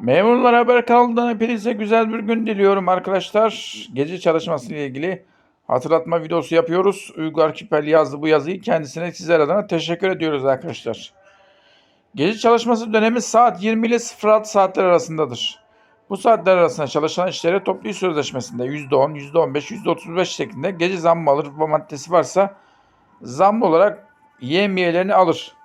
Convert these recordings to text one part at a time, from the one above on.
Memurlar Haber kanalından hepinize güzel bir gün diliyorum arkadaşlar. Gece çalışması ile ilgili hatırlatma videosu yapıyoruz. Uygar Kipel yazdı bu yazıyı. Kendisine sizler adına teşekkür ediyoruz arkadaşlar. Gece çalışması dönemi saat 20 ile 06 saatler arasındadır. Bu saatler arasında çalışan işlere toplu iş sözleşmesinde %10, %15, %35 şeklinde gece zammı alır ve maddesi varsa zam olarak yemiyelerini alır.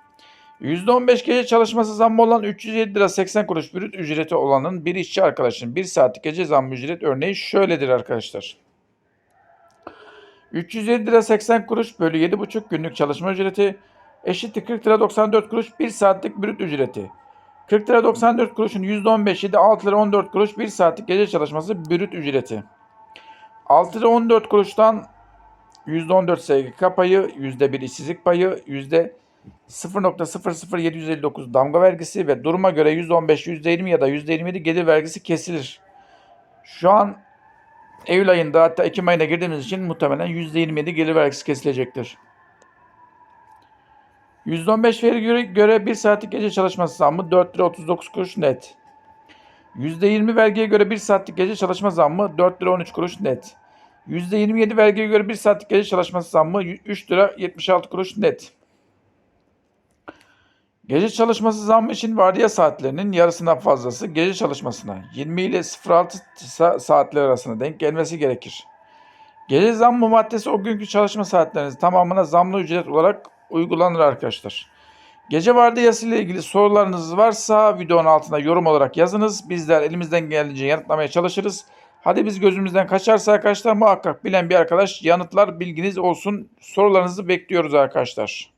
%15 gece çalışması zammı olan 307 lira 80 kuruş brüt ücreti olanın bir işçi arkadaşının bir saatlik gece zammı ücret örneği şöyledir arkadaşlar. 307 lira 80 kuruş bölü 7,5 günlük çalışma ücreti eşittir 40 lira 94 kuruş bir saatlik brüt ücreti. 40 lira 94 kuruşun %15'i de 6 lira 14 kuruş bir saatlik gece çalışması brüt ücreti. 6 lira 14 kuruştan %14 SGK payı, %1 işsizlik payı, %0.00759 damga vergisi ve duruma göre %15, %20 ya da %27 gelir vergisi kesilir. Şu an Eylül ayında hatta Ekim ayına girdiğimiz için muhtemelen %27 gelir vergisi kesilecektir. %15 vergi göre, göre 1 saatlik gece çalışması zammı 4 lira 39 kuruş net. %20 vergiye göre 1 saatlik gece çalışma zammı 4 lira 13 kuruş net. %27 vergiye göre 1 saatlik gece çalışması zammı 3 lira 76 kuruş net. Gece çalışması zammı için vardiya saatlerinin yarısından fazlası gece çalışmasına 20 ile 06 sa- saatler arasında denk gelmesi gerekir. Gece zammı maddesi o günkü çalışma saatlerinizin tamamına zamlı ücret olarak uygulanır arkadaşlar. Gece vardiyası ile ilgili sorularınız varsa videonun altına yorum olarak yazınız. Bizler elimizden geldiğince yanıtlamaya çalışırız. Hadi biz gözümüzden kaçarsa arkadaşlar muhakkak bilen bir arkadaş yanıtlar bilginiz olsun. Sorularınızı bekliyoruz arkadaşlar.